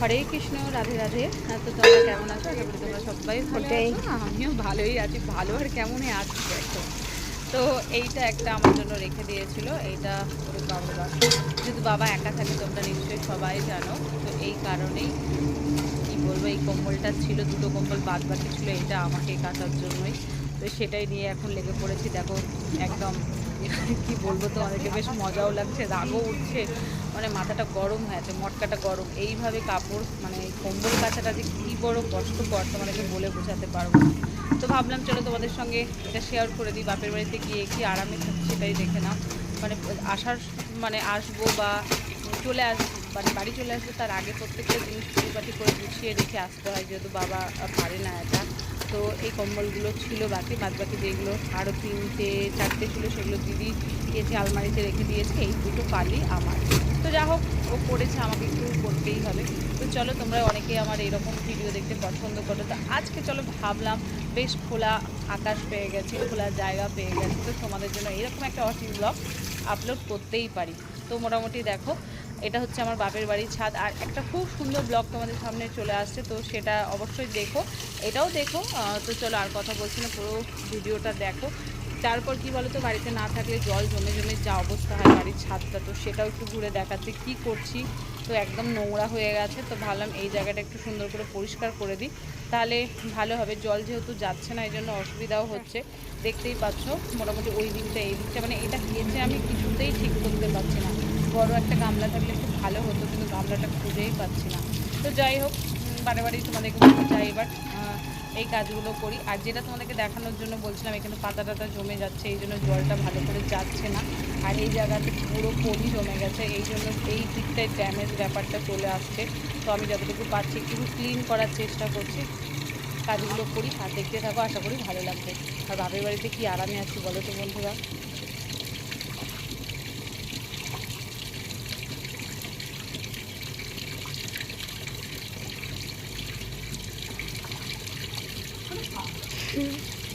হরে কৃষ্ণ রাধে রাধে। হ্যাঁ, তো তোমরা কেমন আছো? আশা করি তোমরা সবাই ভালো আছো। আমিও ভালোই আছি ভালো আর কেমনই আছি দেখো। তো এইটা একটা আমার জন্য রেখে দিয়েছিল এইটা ওর বাবা যেহেতু বাবা একা থাকে তোমরা নিশ্চয়ই সবাই জানো। তো এই কারণেই কি বলব এই কম্বলটা ছিল দুটো কম্বল বাদ বাকি ছিল এটা আমাকে কাটার জন্যই। তো সেটাই নিয়ে এখন লেগে পড়েছি দেখো একদম। কি বলব তো তোমাদেরকে বেশ মজাও লাগছে, রাগও উঠছে। মানে মাথাটা গরম হয়ে আছে, মটকাটা গরম। এইভাবে কাপড় মানে কম্বল কাচাটা যে কী বড় কষ্ট কষ্টকর, তোমাদেরকে বলে বোঝাতে পারব তো ভাবলাম চলো তোমাদের সঙ্গে এটা শেয়ার করে দিই, বাপের বাড়িতে গিয়ে কি আরামে থাকছি সেটাই দেখে নাও। মানে আসার মানে আসব বা চলে আস মানে বাড়ি চলে আসব তার আগে প্রত্যেকটা জিনিস পরিপাটি করে গুছিয়ে রেখে আসতে হয়, যেহেতু বাবা পারে না এটা তো এই কম্বলগুলো ছিল বাকি বাদ বাকি যেগুলো আরও তিনটে, চারটে ছিল সেগুলো দিদি দিয়েছে আলমারিতে রেখে দিয়েছে, এই দুটো পালি আমার। তো যা হোক, ও করেছে, আমাকে একটু করতেই হবে। তো চলো, তোমরা অনেকে আমার এরকম ভিডিও দেখতে পছন্দ করো। তো আজকে চলো, ভাবলাম বেশ খোলা আকাশ পেয়ে গেছে, খোলা জায়গা পেয়ে গেছে। তো তোমাদের জন্য এরকম একটা অটিং ব্লগ আপলোড করতেই পারি। তো মোটামুটি দেখো এটা হচ্ছে আমার বাপের বাড়ির ছাদ। আর একটা খুব সুন্দর ব্লগ তোমাদের সামনে চলে আসছে, তো সেটা অবশ্যই দেখো। এটাও দেখো। তো চলো আর কথা বলছি না, পুরো ভিডিওটা দেখো। তারপর কি বলো তো বাড়িতে না থাকলে জল জমে জমে যা অবস্থা হয় বাড়ির ছাদটা, তো সেটাও একটু ঘুরে দেখাচ্ছে কি করছি। তো একদম নোংরা হয়ে গেছে, তো ভাবলাম এই জায়গাটা একটু সুন্দর করে পরিষ্কার করে দিই। তাহলে ভালো হবে, জল যেহেতু যাচ্ছে না এই জন্য অসুবিধাও হচ্ছে। দেখতেই পাচ্ছ, মোটামুটি ওই দিকটা, এই দিকটা মানে এটা গিয়েছে আমি কিছুতেই ঠিক করতে পারছি না। বড় একটা গামলা থাকলে খুব ভালো হতো, কিন্তু গামলাটা খুঁজেই পাচ্ছি না। তো যাই হোক বারে বারেই তোমাদেরকে বলতে চাই এবার এই কাজগুলো করি। আর যেটা তোমাদেরকে দেখানোর জন্য বলছিলাম, এখানে পাতা টাতা জমে যাচ্ছে, এই জন্য জলটা ভালো করে যাচ্ছে না। আর এই জায়গাতে পুরো পলি জমে গেছে, এই জন্য এই দিকটায় ড্যামেজ ব্যাপারটা চলে আসছে। তো আমি যতটুকু পারছি একটু ক্লিন করার চেষ্টা করছি। কাজগুলো করি, আর দেখতে থাকো, আশা করি ভালো লাগবে। আর বাপের বাড়িতে কি আরামে আছি বলো তো বন্ধুরা। হ্যাঁ